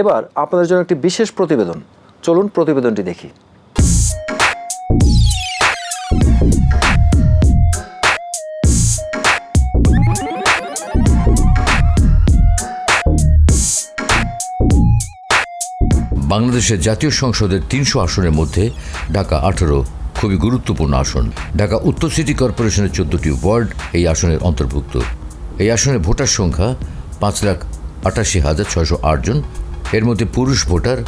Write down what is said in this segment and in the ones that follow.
এবার আপনাদের জন্য একটি বিশেষ প্রতিবেদন। চলুন প্রতিবেদনটি দেখি। বাংলাদেশের জাতীয় সংসদের তিনশো আসনের মধ্যে ঢাকা আঠারো খুবই গুরুত্বপূর্ণ আসন। ঢাকা উত্তর সিটি কর্পোরেশনের চোদ্দটি ওয়ার্ড এই আসনের অন্তর্ভুক্ত। এই আসনের ভোটার সংখ্যা পাঁচ লাখ আটাশি হাজার ছয়শো আট জন এর মধ্যে পুরুষ ভোটার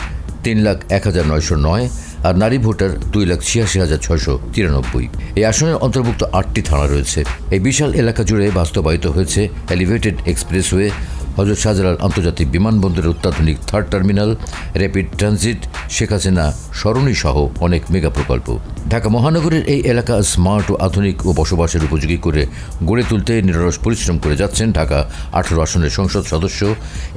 তিন লাখ এক হাজার নয়শো নয় আর নারী ভোটার দুই লাখ ছিয়াশি হাজার ছশো তিরানব্বই। এই আসনের অন্তর্ভুক্ত আটটি থানা রয়েছে। এই বিশাল এলাকা জুড়ে বাস্তবায়িত হয়েছে এলিভেটেড এক্সপ্রেসওয়ে হজরত শাহজালাল আন্তর্জাতিক বিমানবন্দরের অত্যাধুনিক third terminal, rapid transit, Sheikh Hasina, Sarani সহ অনেক মেগা প্রকল্প। ঢাকা মহানগরের এই এলাকা স্মার্ট ও আধুনিক ও বসবাসের উপযোগী করে গড়ে তুলতে নিরলস পরিশ্রম করে যাচ্ছেন ঢাকা আঠারো আসনের সংসদ সদস্য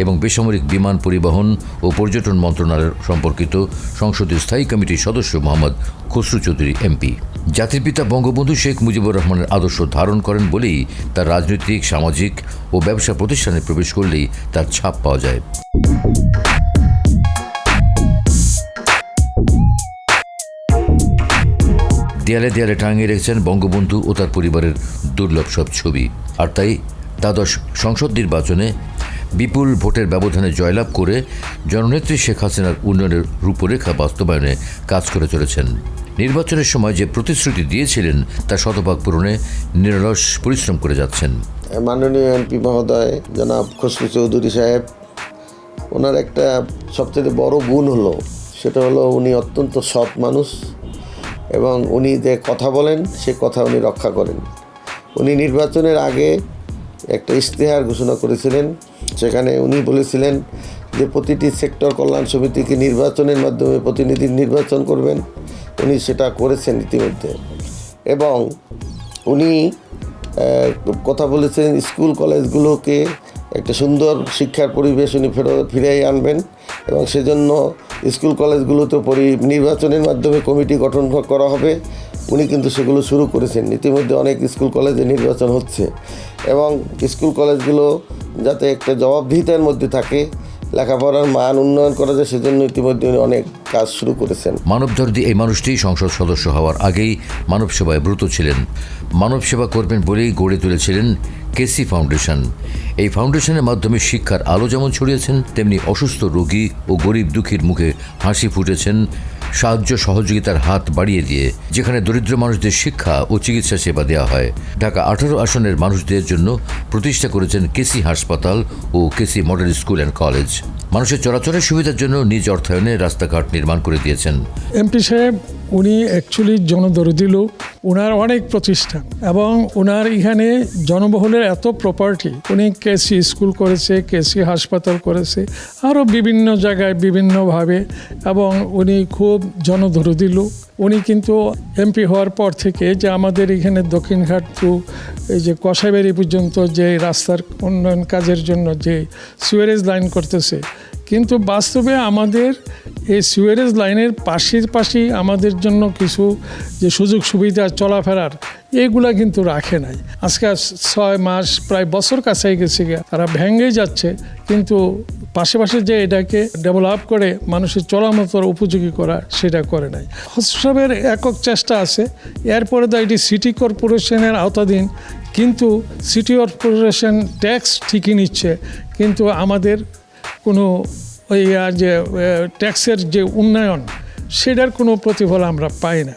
এবং বেসামরিক বিমান পরিবহন ও পর্যটন মন্ত্রণালয় সম্পর্কিত সংসদীয় স্থায়ী কমিটির সদস্য মোহাম্মদ খসরু চৌধুরী, এমপি। জাতির পিতা বঙ্গবন্ধু শেখ মুজিবুর রহমানের আদর্শ ধারণ করেন বলেই তার রাজনৈতিক, সামাজিক ও ব্যবসা প্রতিষ্ঠানে প্রবেশ করলেই তার ছাপ পাওয়া যায়। দেয়ালে দেয়ালে টাঙিয়ে রেখেছেন বঙ্গবন্ধু ও তার পরিবারের দুর্লভ সব ছবি। আর তাই দ্বাদশ সংসদ নির্বাচনে বিপুল ভোটের ব্যবধানে জয়লাভ করে জননেত্রী শেখ হাসিনার উন্নয়নের রূপরেখা বাস্তবায়নে কাজ করে চলেছেন। নির্বাচনের সময় যে প্রতিশ্রুতি দিয়েছিলেন, তা শতভাগ পূরণে নিরলস পরিশ্রম করে যাচ্ছেন। মাননীয় এমপি মহোদয়, জনাব খসরু চৌধুরী সাহেব, ওনার একটা সবচেয়ে বড় গুণ হলো, সেটা হলো উনি অত্যন্ত সৎ মানুষ এবং উনি যে কথা বলেন, সে কথা উনি রক্ষা করেন। উনি নির্বাচনের আগে একটা ইশতেহার ঘোষণা করেছিলেন, সেখানে উনি বলেছিলেন যে প্রতিটি সেক্টর কল্যাণ সমিতিকে নির্বাচনের মাধ্যমে প্রতিনিধি নির্বাচন করবেন, উনি সেটা করেছেন ইতিমধ্যে। এবং উনি কথা বলেছেন স্কুল কলেজগুলোকে একটা সুন্দর শিক্ষার পরিবেশ উনি ফেরত ফিরিয়ে আনবেন এবং সেজন্য স্কুল কলেজগুলোতে পরি, নির্বাচনের মাধ্যমে কমিটি গঠন করা হবে। উনি কিন্তু সেগুলো শুরু করেছেন। ইতিমধ্যে অনেক স্কুল কলেজে নির্বাচন হচ্ছে এবং স্কুল কলেজগুলো যাতে একটা জবাবদিহিতার মধ্যে থাকে লেখাপড়ার মান উন্নয়ন করা যায়, সেজন্য ইতিমধ্যে উনি অনেক কাজ শুরু করেছেন। মানবদর্দী এই মানুষটি সংসদ সদস্য হওয়ার আগেই মানব সেবায় ব্রত ছিলেন। মানব সেবা করবেন বলেই গড়ে তুলেছিলেন কেসি ফাউন্ডেশন। এই ফাউন্ডেশনের মাধ্যমে শিক্ষার আলো যেমন ছড়িয়েছেন, তেমনি অসুস্থ রোগী ও গরিব দুঃখীর মুখে হাসি ফুটেছেন সাহায্য সহযোগিতার হাত বাড়িয়ে দিয়ে যেখানে দরিদ্র মানুষদের শিক্ষা ও চিকিৎসা সেবা দেওয়া হয়, ঢাকা আঠারো আসনের মানুষদের জন্য প্রতিষ্ঠা করেছেন কেসি হাসপাতাল ও KC model school and college. মানুষের চলাচলের সুবিধার জন্য নিজ অর্থায়নে রাস্তাঘাট নির্মাণ করে দিয়েছেন। এমপি সাহেব উনি অ্যাকচুয়ালি জনদরদি লোক। ওনার অনেক প্রতিষ্ঠান এবং ওনার এখানে জনবহুলের এত প্রপার্টি উনি কেসি স্কুল করেছে, কেসি হাসপাতাল করেছে আরও বিভিন্ন জায়গায় বিভিন্নভাবে এবং উনি খুব জনদরদি লোক। উনি কিন্তু এমপি হওয়ার পর থেকে যে আমাদের এখানে দক্ষিণঘাট টু এই যে কষাইবাড়ি পর্যন্ত যে রাস্তার উন্নয়ন কাজের জন্য যে সুয়ারেজ লাইন করতেছে কিন্তু বাস্তবে আমাদের এই সুয়ারেজ লাইনের পাশের পাশেই আমাদের জন্য কিছু যে সুযোগ সুবিধা চলাফেরার, এগুলা কিন্তু রাখে নাই। আজকে ছয় মাস, প্রায় বছর কাছাই গেছে গিয়া তারা ভেঙে যাচ্ছে, কিন্তু পাশে পাশে যে এটাকে ডেভেলপ করে মানুষের চলামতর উপযোগী করা সেটা করে নাই। হস্তসবের একক চেষ্টা আছে, এরপরে তো এটি সিটি কর্পোরেশনের আওতাধীন, কিন্তু সিটি কর্পোরেশন ট্যাক্স ঠিকই নিচ্ছে, কিন্তু আমাদের কোনো ওই যে ট্যাক্সের যে উন্নয়ন, সেটার কোনো প্রতিফল আমরা পাই না।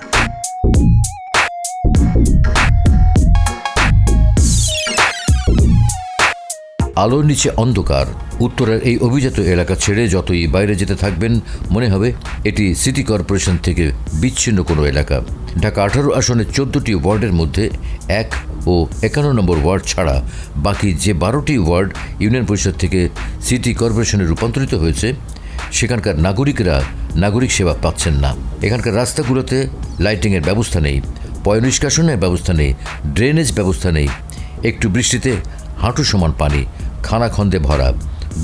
আলোর নিচে অন্ধকার, উত্তরের এই অভিজাত এলাকা ছেড়ে যতই বাইরে যেতে থাকবেন, মনে হবে এটি সিটি কর্পোরেশন থেকে বিচ্ছিন্ন কোনো এলাকা। ঢাকা আঠারো আসনের চোদ্দটি ওয়ার্ডের মধ্যে এক ও একান্ন নম্বর ওয়ার্ড ছাড়া বাকি যে বারোটি ওয়ার্ড ইউনিয়ন পরিষদ থেকে সিটি কর্পোরেশনে রূপান্তরিত হয়েছে, সেখানকার নাগরিকরা নাগরিক সেবা পাচ্ছেন না। এখানকার রাস্তাগুলোতে লাইটিংয়ের ব্যবস্থা নেই, পয় নিষ্কাশনের ব্যবস্থা নেই, ড্রেনেজ ব্যবস্থা নেই, একটু বৃষ্টিতে হাঁটু সমান পানি, খানাখন্দে ভরা,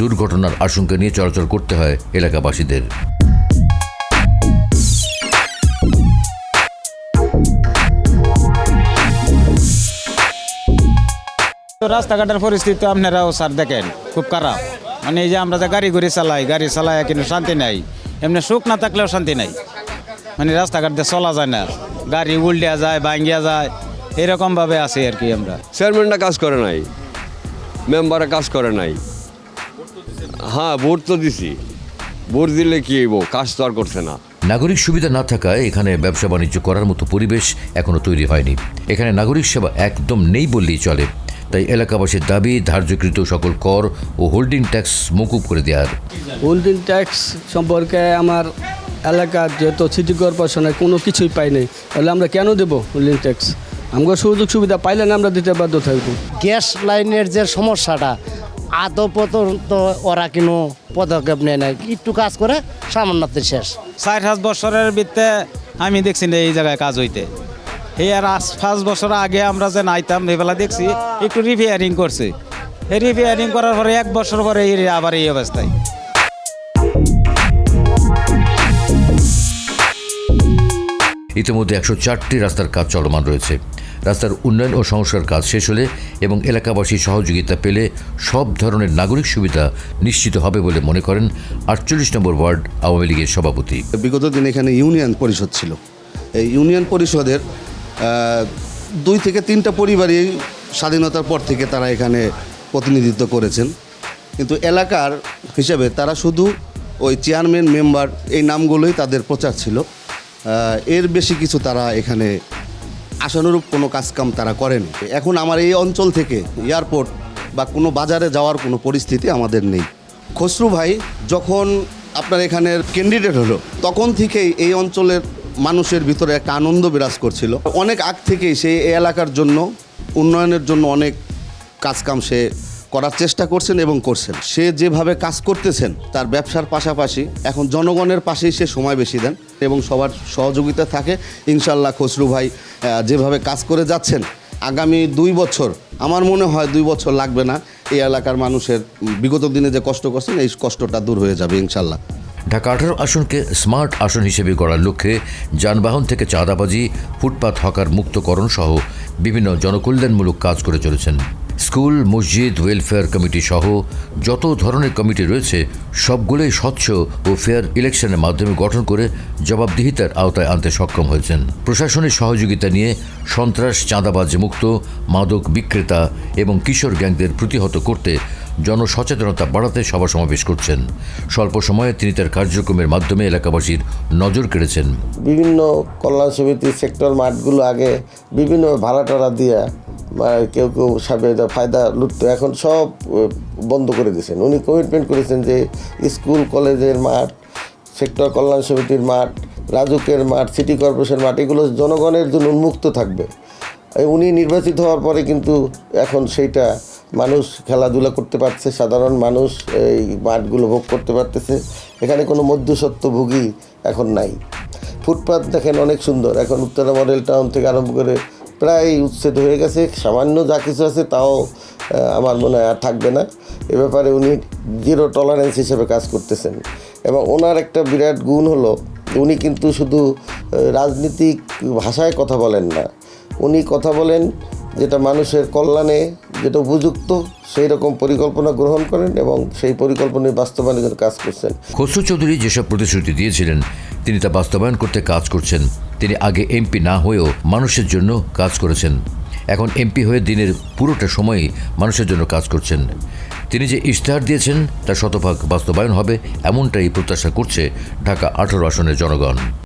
দুর্ঘটনার আশঙ্কা নিয়ে চলাচল করতে হয় এলাকাবাসীদের। তো রাস্তাঘাটের পরিস্থিতি আপনারাও স্যার দেখেন খুব খারাপ। মানে এই যে আমরা যে গাড়ি ঘুরি চালাই গাড়ি চালাই কিন্তু শান্তি নাই। এমনি সুখ না থাকলেও শান্তি নাই। মানে রাস্তাঘাট দিয়ে চলা যায় না। গাড়ি উল্টিয়া যায় ভাঙ্গিয়া যায় এরকমভাবে আছি আর কি আমরা। চেয়ারম্যানরা কাজ করে নাই মেম্বাররা কাজ করে নাই। হ্যাঁ ভোট তো দিছি। ভোট দিলে কি হইব? কাজ তো আর করছে না। নাগরিক সুবিধা না থাকায় এখানে ব্যবসা বাণিজ্য করার মতো পরিবেশ এখনও তৈরি হয়নি। এখানে নাগরিক সেবা একদম নেই বললেই চলে। তাই এলাকাবাসীর দাবি ধার্যকৃত সকল কর ও হোল্ডিং ট্যাক্স মকুব করে দেওয়ার। হোল্ডিং ট্যাক্স সম্পর্কে আমার এলাকার যেহেতু সিটি কর্পোরেশনে কোনো কিছুই পাই নাই তাহলে আমরা কেন দেবো হোল্ডিং ট্যাক্স? আমাকে সুযোগ সুবিধা পাইলে না আমরা দিতে বাধ্য থাকব। গ্যাস লাইনের যে সমস্যাটা আদৌ পর্যন্ত ওরা কোনো পদক্ষেপ নেয় না একটু কাজ করে সামান্যতে শেষ। চার পাঁচ বছরের ভিত্তে আমি দেখছি না এই জায়গায় কাজ হইতে। এই আর আজ পাঁচ বছর আগে আমরা যে নাইতাম এবেলা দেখছি একটু রিপেয়ারিং করছে। এই রিপেয়ারিং করার পরে এক বছর পরে এই আবার এই অবস্থায়। ইতিমধ্যে একশো চারটি রাস্তার কাজ চলমান রয়েছে। রাস্তার উন্নয়ন ও সংস্কার কাজ শেষ হলে এবং এলাকাবাসীর সহযোগিতা পেলে সব ধরনের নাগরিক সুবিধা নিশ্চিত হবে বলে মনে করেন আটচল্লিশ নম্বর ওয়ার্ড আওয়ামী লীগের সভাপতি। বিগত দিন এখানে ইউনিয়ন পরিষদ ছিল। এই ইউনিয়ন পরিষদের দুই থেকে তিনটা পরিবারই স্বাধীনতার পর থেকে তারা এখানে প্রতিনিধিত্ব করেছেন। কিন্তু এলাকার হিসেবে তারা শুধু ওই চেয়ারম্যান, মেম্বার এই নামগুলোই তাদের প্রচার ছিল। এর বেশি কিছু তারা এখানে আশানুরূপ কোনো কাজকাম তারা করেন। এখন আমার এই অঞ্চল থেকে এয়ারপোর্ট বা কোনো বাজারে যাওয়ার কোনো পরিস্থিতি আমাদের নেই। খসরু ভাই যখন আপনার এখানের ক্যান্ডিডেট হলো, তখন থেকেই এই অঞ্চলের মানুষের ভিতরে একটা আনন্দ বিরাজ করছিল। অনেক আগ থেকেই সে এলাকার জন্য, উন্নয়নের জন্য অনেক কাজকাম সে করার চেষ্টা করছেন এবং করছেন। সে যেভাবে কাজ করতেছেন, তার ব্যবসার পাশাপাশি এখন জনগণের পাশেই সে সময় বেশি দেন এবং সবার সহযোগিতা থাকে। ইনশাল্লাহ খসরু ভাই যেভাবে কাজ করে যাচ্ছেন, আগামী দুই বছর, আমার মনে হয় দুই বছর লাগবে না, এই এলাকার মানুষের বিগত দিনে যে কষ্ট করছেন, এই কষ্টটা দূর হয়ে যাবে ইনশাল্লাহ ঢাকা আঠারো আসনকে স্মার্ট আসন হিসেবে গড়ার লক্ষ্যে যানবাহন থেকে চাঁদাবাজি, ফুটপাত হকার মুক্তকরণ সহ বিভিন্ন জনকল্যাণমূলক কাজ করে চলেছেন। স্কুল, মসজিদ ওয়েলফেয়ার কমিটি সহ যত ধরনের কমিটি রয়েছে, সবগুলোই স্বচ্ছ ও ফেয়ার ইলেকশনের মাধ্যমে গঠন করে জবাবদিহিতার আওতায় আনতে সক্ষম হয়েছেন। প্রশাসনের সহযোগিতা নিয়ে সন্ত্রাস, চাঁদাবাজ মুক্ত, মাদক বিক্রেতা এবং কিশোর গ্যাংদের প্রতিহত করতে জনসচেতনতা বাড়াতে সভা সমাবেশ করছেন। স্বল্প সময়ে তিনি তার কার্যক্রমের মাধ্যমে এলাকাবাসীর নজর কেড়েছেন। বিভিন্ন কল্যাণ সমিতি, সেক্টর মাঠগুলো আগে বিভিন্ন ভাড়া টাড়া দিয়া কেউ কেউ সাবে ফায়দা লুটতো, এখন সব বন্ধ করে দিয়েছেন। উনি কমিটমেন্ট করেছেন যে স্কুল, কলেজের মাঠ, সেক্টর কল্যাণ সমিতির মাঠ রাজুকের মাঠ সিটি কর্পোরেশন মাঠ, এগুলো জনগণের জন্য উন্মুক্ত থাকবে। উনি নির্বাচিত হওয়ার পরে কিন্তু এখন সেইটা মানুষ খেলাধুলা করতে পারছে, সাধারণ মানুষ এই মাঠগুলো ভোগ করতে পারতেছে। এখানে কোনো মধ্যসত্ত্বভোগী এখন নাই। ফুটপাথ দেখেন অনেক সুন্দর। এখন উত্তরা মডেল টাউন থেকে আরম্ভ করে প্রায় উচ্ছেদ হয়ে গেছে। সামান্য যা কিছু আছে তাও আমার মনে হয় আর থাকবে না। এ ব্যাপারে উনি জিরো টলারেন্স হিসেবে কাজ করতেছেন। এবং ওনার একটা বিরাট গুণ হলো, উনি কিন্তু শুধু রাজনীতিক ভাষায় কথা বলেন না। উনি কথা বলেন যেটা মানুষের কল্যাণে যেটা উপযুক্ত সেই রকম পরিকল্পনা গ্রহণ করেন এবং সেই পরিকল্পনায় বাস্তবায়নের কাজ করছেন। খসরু চৌধুরী যেসব প্রতিশ্রুতি দিয়েছিলেন, তিনি তা বাস্তবায়ন করতে কাজ করছেন। তিনি আগে এমপি না হয়েও মানুষের জন্য কাজ করেছেন। এখন এমপি হয়ে দিনের পুরোটা সময়ই মানুষের জন্য কাজ করছেন। তিনি যে ইশতেহার দিয়েছেন তা শতভাগ বাস্তবায়ন হবে, এমনটাই প্রত্যাশা করছে ঢাকা আঠারো আসনের জনগণ।